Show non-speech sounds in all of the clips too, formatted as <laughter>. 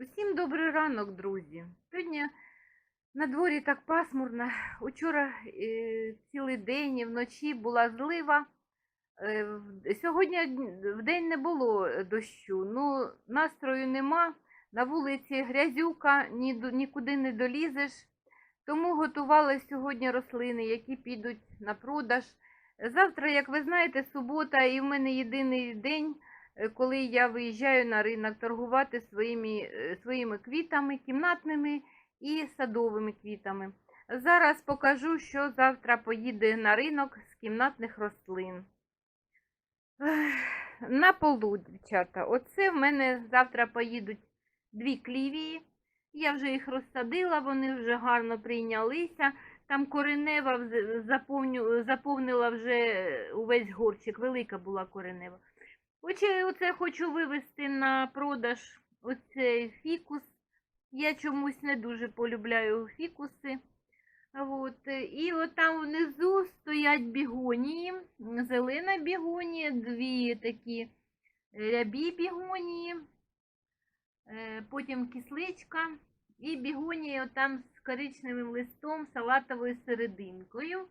Усім добрий ранок, друзі. Сьогодні на дворі так пасмурно. Учора е, цілий день і вночі була злива. Е, сьогодні в день не було дощу. Ну, настрою нема. На вулиці грязюка, ні, нікуди не долізеш. Тому готувала сьогодні рослини, які підуть на продаж. Завтра, як ви знаєте, субота, і в мене єдиний день, е, коли я виїжджаю на ринок торгувати своїми, е, своїми квітами, кімнатними і садовими квітами. Зараз покажу, що завтра поїде на ринок з кімнатних рослин. На полу, дівчата. Оце в мене завтра поїдуть дві клівії. Я вже їх розсадила, вони вже гарно прийнялися. Там коренева заповню- заповнила вже увесь горщик, велика була коренева. Оце, оце хочу вивезти на продаж оцей фікус. Я чомусь не дуже полюбляю фікуси. От. е, І от внизу стоять бігонії, зелена бігонія, дві такі рябі бігонії, е, потім кисличка і бігонія там з коричневим листом, салатовою серединкою.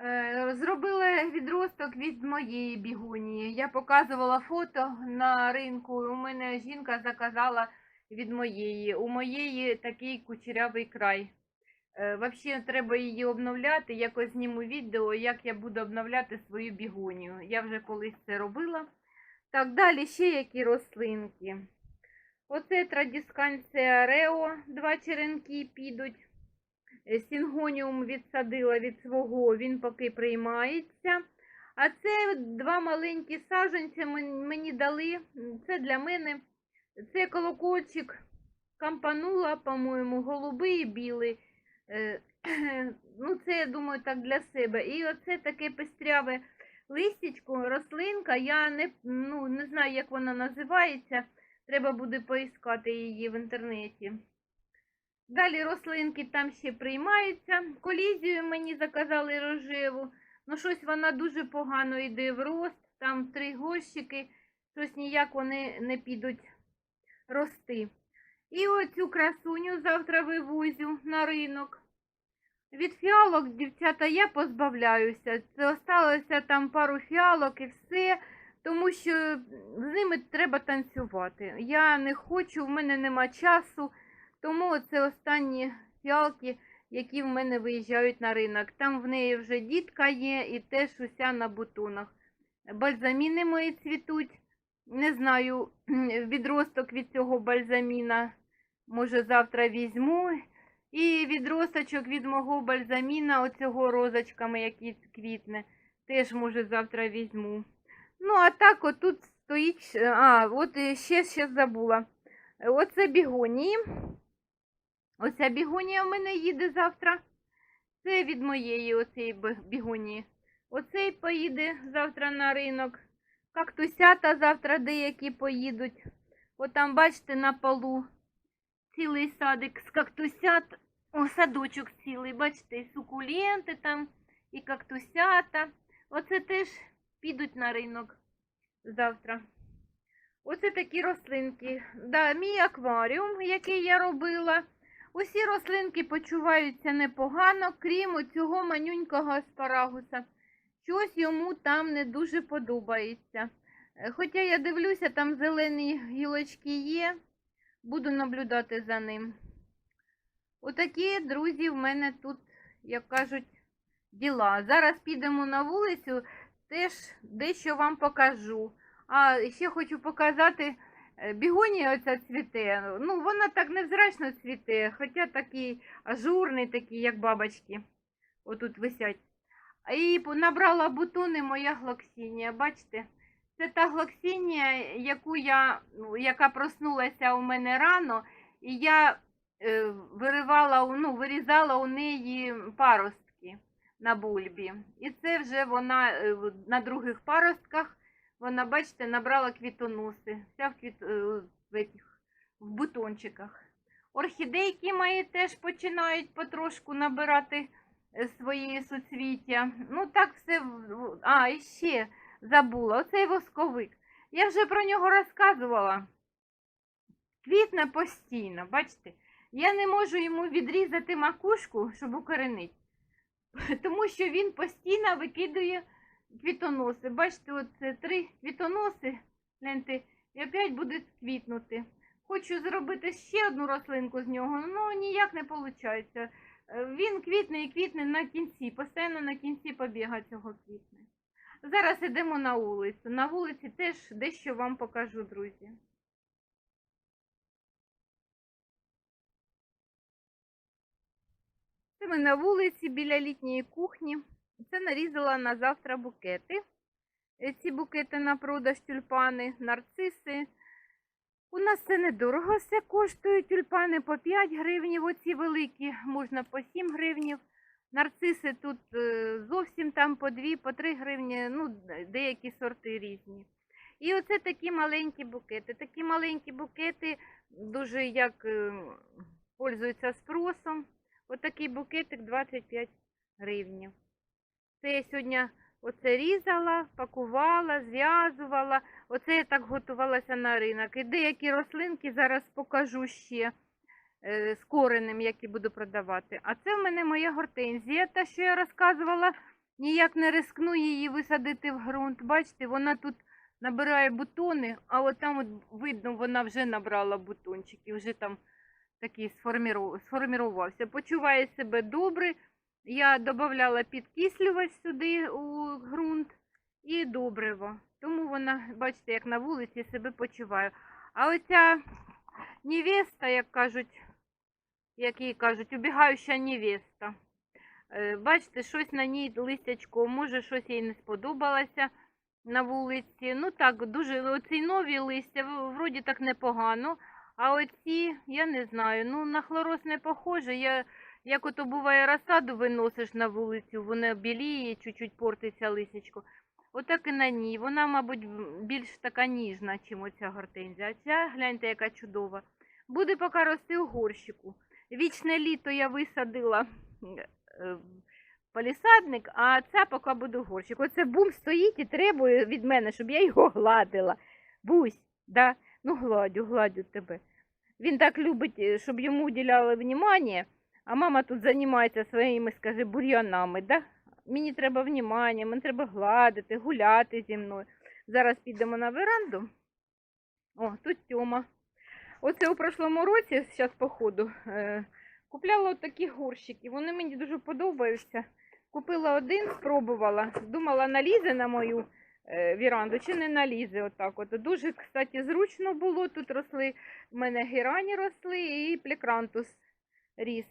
Е, Зробила відросток від моєї бігонії. Я показувала фото на ринку. У мене жінка заказала від моєї. У моєї такий кучерявий край. Е, Взагалі треба її обновляти. Якось зніму відео, як я буду обновляти свою бігонію. Я вже колись це робила. Так, далі ще які рослинки. Оце традісканція Рео, два черенки підуть. Е, Сінгоніум відсадила від свого, він поки приймається. А це два маленькі саджанці мен- мені дали. Це для мене. Це колокольчик кампанула, по-моєму, голубий і білий. Е, <clears throat> Ну, це, я думаю, так для себе. І оце таке пестряве листячко, рослинка. Я не, ну, не знаю, як вона називається. Треба буде поіскати її в інтернеті. Далі рослинки там ще приймаються. Колізію мені заказали рожеву. Ну, щось вона дуже погано йде в рост. Там три горщики, щось ніяк вони не підуть рости. І оцю красуню завтра вивозю на ринок. Від фіалок, дівчата, я позбавляюся. Це осталося там пару фіалок і все, тому що з ними треба танцювати. Я не хочу, в мене нема часу. Тому це останні фіалки, які в мене виїжджають на ринок. Там в неї вже дітка є і теж уся на бутонах. Бальзаміни мої цвітуть. Не знаю, <clears throat> відросток від цього бальзаміна. Може, завтра візьму. І відросточок від мого бальзаміна, оцього розочками, який квітне, теж, може, завтра візьму. Ну, а так, отут стоїть. А, от ще, ще забула. Оце бігонії. Оця бігонія в мене їде завтра. Це від моєї бі- бігонії. Оцей поїде завтра на ринок. Кактусята завтра деякі поїдуть. От там, бачите, на полу цілий садик з кактусят. О, садочок цілий, бачите, і сукуленти там, і кактусята. Оце теж підуть на ринок завтра. Оце такі рослинки. Да, мій акваріум, який я робила. Усі рослинки почуваються непогано, крім цього манюнького аспарагуса. Щось йому там не дуже подобається. Е, Хоча я дивлюся, там зелені гілочки є, буду наблюдати за ним. Отакі, друзі, в мене тут, як кажуть, діла. Зараз підемо на вулицю, теж дещо вам покажу. А ще хочу показати. Е, Бігонія оця цвіте. Ну, вона так невзрачно цвіте, хоча такий ажурний, такий, як бабочки. Отут висять. І набрала бутони моя глоксінія. Бачите? Це та глоксінія, яку я, ну, яка проснулася у мене рано, і я е, виривала, ну, вирізала у неї паростки на бульбі. І це вже вона е, на других паростках вона, бачите, набрала квітоноси. Вся в, квіт... е, в, этих, в бутончиках. Орхідейки мої теж починають потрошку набирати е, свої суцвіття. Ну, так все. А, і ще забула. Оцей восковик. Я вже про нього розказувала. квітне постійно. Бачите, я не можу йому відрізати макушку, щоб укоренити, <laughs> тому що він постійно викидує квітоноси. Бачите, от це три квітоноси, гляньте, і опять буде квітнути. Хочу зробити ще одну рослинку з нього, ну ніяк не виходить. Він квітне і квітне на кінці, постійно на кінці побіга цього квітне. Зараз йдемо на вулицю. На вулиці теж дещо вам покажу, друзі. Це ми на вулиці біля літньої кухні. Це нарізала на завтра букети. Е, Ці букети на продаж тюльпани, нарциси. У нас це недорого все коштує. Тюльпани по 5 гривнів, оці великі, можна по 7 гривнів. Нарциси тут е, зовсім там по 2, по 3 гривні, ну, деякі сорти різні. І оце такі маленькі букети. Такі маленькі букети дуже як е, пользуються спросом. Отакий букетик 25 гривнів. Це я сьогодні оце різала, пакувала, зв'язувала. Оце я так готувалася на ринок. І деякі рослинки зараз покажу ще е, з коренем, які буду продавати. А це в мене моя гортензія, та що я розказувала, ніяк не рискну її висадити в ґрунт. Бачите, вона тут набирає бутони, а от там от видно, вона вже набрала бутончики, вже там такий сформіру- сформірувався. Почуває себе добре. Я додавала підкислювач сюди у ґрунт і добриво. Тому вона, бачите, як на вулиці себе почуває. А оця невеста, як кажуть, як їй кажуть, убігаюча невеста. Е, Бачите, щось на ній листячко, може щось їй не сподобалося на вулиці. Ну так, дуже оці нові листя, вроді так непогано. А оці, я не знаю, ну на хлороз не похоже. Я, як ото буває, розсаду виносиш на вулицю, воно біліє, чуть-чуть портиться лисячко. Отак і на ній. Вона, мабуть, більш така ніжна, чим оця гортензія. А ця, гляньте, яка чудова. Буде поки рости у горщику. Вічне літо я висадила е, палісадник, а ця поки буде в горщик. Оце бум стоїть і требує від мене, щоб я його гладила. Бусь, да? ну гладю, гладю тебе. Він так любить, е, щоб йому уділяли внимання, а мама тут займається своїми, скажи, бур'янами, да? Мені треба внимання, мені треба гладити, гуляти зі мною. Зараз підемо на веранду. О, тут Тьома. Оце у прошлому році, зараз по ходу, е, купляла от такі горщики. Вони мені дуже подобаються. Купила один, спробувала. Думала, налізе на мою е, віранду чи не налізе отак. От. Дуже, кстати, зручно було. Тут росли, в мене герані росли і плекрантус ріс.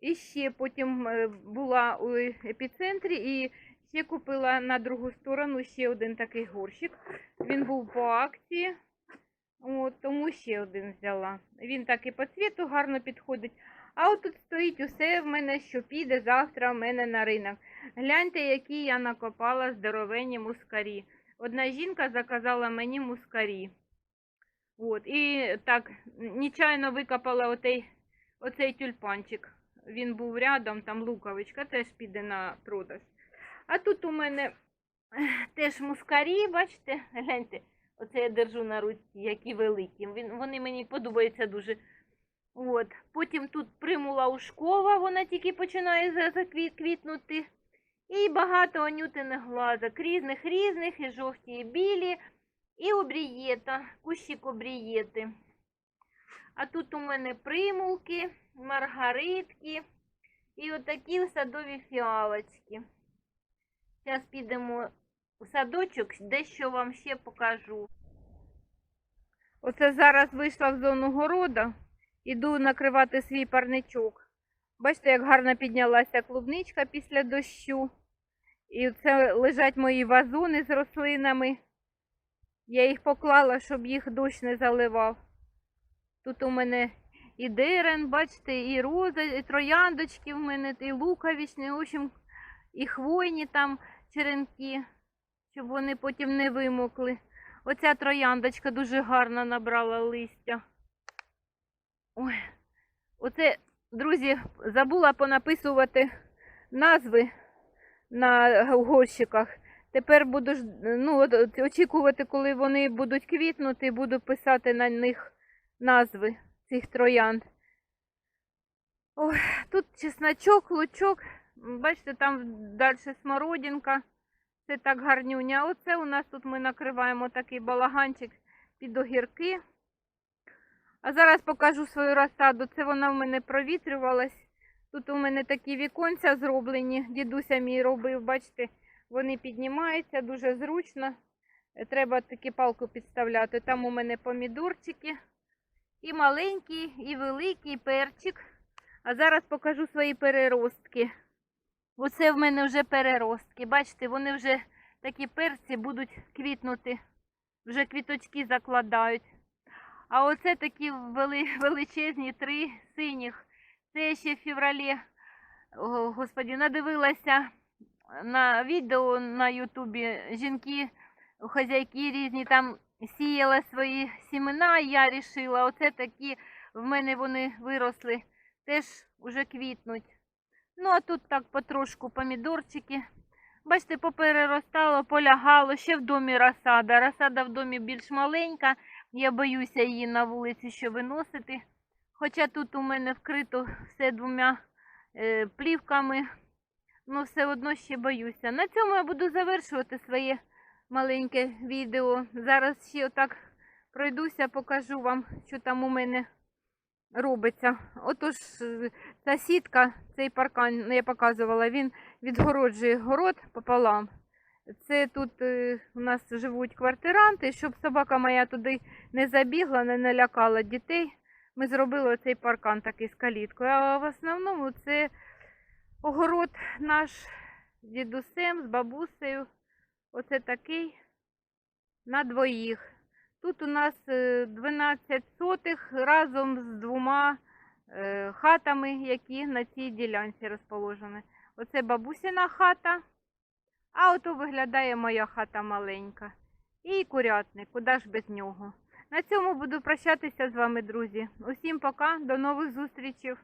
І ще потім е, була у епіцентрі і ще купила на другу сторону ще один такий горщик. Він був по акції. От, тому ще один взяла. Він так і по цвіту гарно підходить. А от тут стоїть усе в мене, що піде завтра в мене на ринок. Гляньте, які я накопала здоровенні мускарі. Одна жінка заказала мені мускарі. От, і так, нечайно викопала отей, оцей тюльпанчик. Він був рядом, там луковичка теж піде на продаж. А тут у мене теж мускарі, бачите, гляньте, оце я держу на руці, які великі. Він, вони мені подобаються дуже. От. Потім тут примула ушкова, вона тільки починає за- заквіт- квітнути. І багато онютиних глазок, різних різних, і жовті, і білі, і обрієта, кущик обрієти. А тут у мене примулки, маргаритки і отакі садові фіалочки. Зараз підемо у садочок, дещо вам ще покажу. Оце зараз вийшла в зону города, іду накривати свій парничок. Бачите, як гарно піднялася клубничка після дощу. І це лежать мої вазони з рослинами. Я їх поклала, щоб їх дощ не заливав. Тут у мене і дерен, бачите, і роза, і трояндочки в мене, і луковичні, в общем, і хвойні там черенки, щоб вони потім не вимокли. Оця трояндочка дуже гарно набрала листя. Ой, оце, друзі, забула понаписувати назви на горщиках. Тепер буду ну, очікувати, коли вони будуть квітнути, буду писати на них назви цих троянд. Ой, тут чесночок, лучок. Бачите, там далі смородинка. Це так гарнюня. А Оце у нас тут ми накриваємо такий балаганчик під огірки. А зараз покажу свою розсаду. Це вона в мене провітрювалась. Тут у мене такі віконця зроблені. Дідуся мій робив, бачите, вони піднімаються дуже зручно. Е, Треба таки палку підставляти. Там у мене помідорчики. І маленький, і великий перчик. А зараз покажу свої переростки. Оце в мене вже переростки. Бачите, вони вже такі перці будуть квітнути. Вже квіточки закладають. А оце такі вели, <laughs> величезні три синіх. Це ще в февралі, о, господі, надивилася на відео на Ютубі. Жінки, хазяйки різні там сіяли свої сімена, і я вирішила, оце такі в мене вони виросли, теж вже квітнуть. Ну, а тут так потрошку помідорчики. Бачите, попереростало, полягало, ще в домі розсада. Розсада в домі більш маленька, я боюся її на вулиці ще виносити. Хоча тут у мене вкрито все двома е, плівками, ну все одно ще боюся. На цьому я буду завершувати своє маленьке відео. Зараз ще отак пройдуся, покажу вам, що там у мене робиться. Отож, ця сітка, цей паркан, ну, я показувала, він відгороджує город пополам. Це тут е, у нас живуть квартиранти, щоб собака моя туди не забігла, не налякала дітей. Ми зробили цей паркан такий з каліткою. А в основному це огород наш з дідусем, з бабусею. Оце такий на двоїх. Тут у нас е, 12 сотих разом з двома е, хатами, які на цій ділянці розположені. Оце бабусина хата, а ото виглядає моя хата маленька. І курятник, куди ж без нього. На цьому буду прощатися з вами, друзі. Усім пока, до нових зустрічей.